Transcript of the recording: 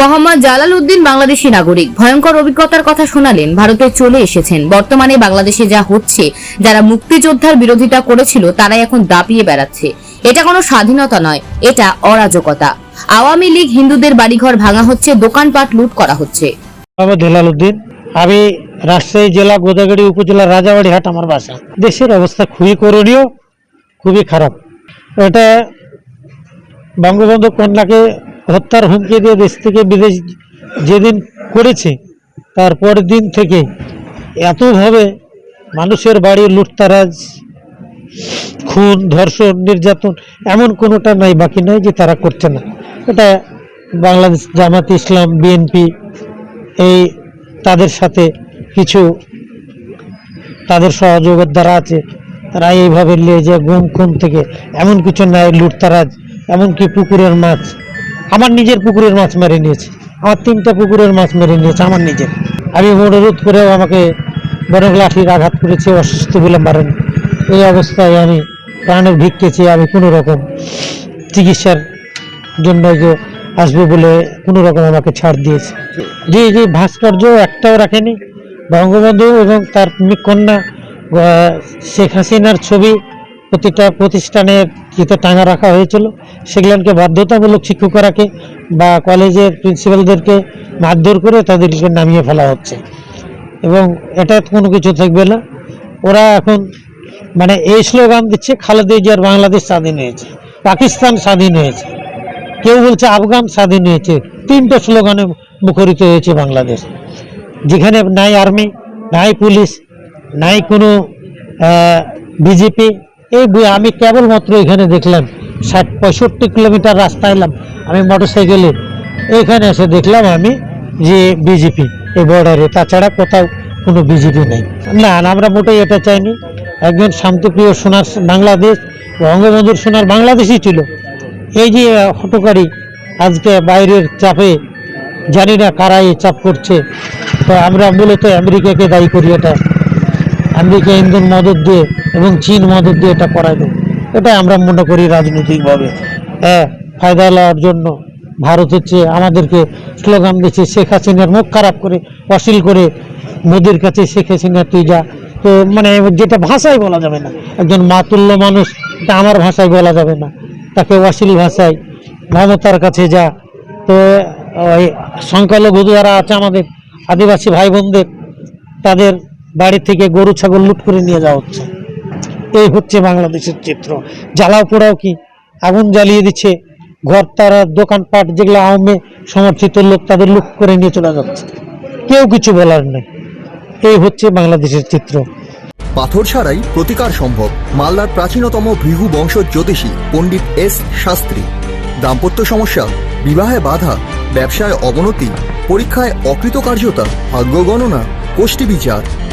মোহাম্মদ জালাল উদ্দিন বাংলাদেশি নাগরিক। ভয়ঙ্কর অভিজ্ঞতার কথা শোনালেন, ভারতে চলে এসেছেন। বর্তমানে বাংলাদেশে যা হচ্ছে, যারা মুক্তিযোদ্ধার বিরোধিতা করেছিল, তারাই এখন দাপিয়ে বেড়াচ্ছে। এটা কোনো স্বাধীনতা নয়, এটা অরাজকতা। আওয়ামী লীগ হিন্দুদের বাড়িঘর ভাঙা হচ্ছে, দোকানপাট লুট করা হচ্ছে। আমি রাজশাহী জেলা গোদাগাড়ি উপজেলা রাজাবাড়ি হাট আমার বাসা। দেশের অবস্থা খুবই করণীয়, খুবই খারাপ। এটা বঙ্গবন্ধু কন্যাকে হত্যার হুমকি দিয়ে দেশ থেকে বিদেশ যেদিন করেছে তারপরের দিন থেকে এতভাবে মানুষের বাড়ি, লুটতারাজ, খুন, ধর্ষণ, নির্যাতন এমন কোনোটা নাই, বাকি নাই যে তারা করছে না। এটা বাংলাদেশ জামাত ইসলাম বিএনপি এই তাদের সাথে কিছু তাদের সহযোগের দ্বারা আছে। তারা এইভাবে নিয়ে যে গুম, খুন থেকে এমন কিছু নাই, লুটতারাজ, এমনকি পুকুরের মাছ। আমার নিজের পুকুরের মাছ মেরে নিয়েছে। আমার তিনটা পুকুরের মাছ মেরে নিয়েছে আমার নিজের। আমি অনুরোধ করেও আমাকে বড় লাঠির আঘাত করেছে, অসুস্থ বলে মারেন এই অবস্থায় আমি প্রাণের ভিক্ষেছি আমি কোনো রকম চিকিৎসার জন্য যে আসবে বলে কোনো রকম আমাকে ছাড় দিয়েছে। যে যে ভাস্কর্য একটাও রাখেনি, বঙ্গবন্ধু এবং তার কন্যা শেখ হাসিনার ছবি প্রতিটা প্রতিষ্ঠানের যেতে টাঙা রাখা হয়েছিল। সেগুলোকে বাধ্যতামূলক শিক্ষকরাকে বা কলেজের প্রিন্সিপালদেরকে মারধর করে তাদেরকে নামিয়ে ফেলা হচ্ছে। এবং এটা কোনো কিছু থাকবে না। ওরা এখন মানে এই স্লোগান দিচ্ছে, খালেদা জিয়ার বাংলাদেশ স্বাধীন হয়েছে, পাকিস্তান স্বাধীন হয়েছে, কেউ বলছে আফগান স্বাধীন হয়েছে, তিনটা স্লোগানে মুখরিত হয়েছে বাংলাদেশ। যেখানে নাই আর্মি, নাই পুলিশ, নাই কোনো বিজেপি এই আমি কেবলমাত্র এখানে দেখলাম ষাট পঁয়ষট্টি কিলোমিটার রাস্তা এলাম। আমি মোটর সাইকেলে এখানে এসে দেখলাম আমি যে বিজেপি এই বর্ডারে তাছাড়া কোথাও কোনো বিজেপি নেই। না, আমরা মোটেই এটা চাইনি। একজন শান্তিপ্রিয় সোনার বাংলাদেশ, বঙ্গবন্ধুর সোনার বাংলাদেশই ছিল। এই যে হটকারী আজকে বাইরের চাপে, জানি না কারা এই চাপ করছে। তো আমরা মূলত আমেরিকাকে দায়ী করি এটা। আমেরিকা ইন্ধন মদত দিয়ে এবং চীন মদত দিয়ে এটা করাই দেয় এটা আমরা মনে করি রাজনৈতিকভাবে। হ্যাঁ ফায়দা লওয়ার জন্য ভারত হচ্ছে আমাদেরকে স্লোগান দিচ্ছে, শেখ হাসিনার মুখ খারাপ করে, অশ্লীল করে মোদির কাছে শেখ হাসিনা, তুই যা। তো মানে যেটা ভাষায় বলা যাবে না। একজন মাতুল্য মানুষ, এটা আমার ভাষায় বলা যাবে না। তাকে অশ্লীল ভাষায়, মমতার কাছে যা। তো সংখ্যালঘু যারা আছে আমাদের, আদিবাসী ভাই বোনদের তাদের বাড়ি থেকে গরু, ছাগল লুট করে নিয়ে যাওয়া হচ্ছে। এই হচ্ছে বাংলাদেশের চিত্র। জ্বালাও পোড়াও কি? আগুন জ্বালিয়ে দিচ্ছে। ঘর, তারা দোকানপাট যেগুলো আওয়ামী সমর্থিত লোক তাদের লুট করে নিয়ে চলে যাচ্ছে। কেউ কিছু বলার নেই। এই হচ্ছে বাংলাদেশের চিত্র। পাথর ছাড়াই প্রতিকার সম্ভব। মালদার প্রাচীনতম ভৃগু বংশ জ্যোতিষী পণ্ডিত এস শাস্ত্রী। দাম্পত্য সমস্যা, বিবাহে বাধা, ব্যবসায় অবনতি, পরীক্ষায় অকৃতকার্যতা, ভাগ্য গণনা গোষ্ঠী বিচার।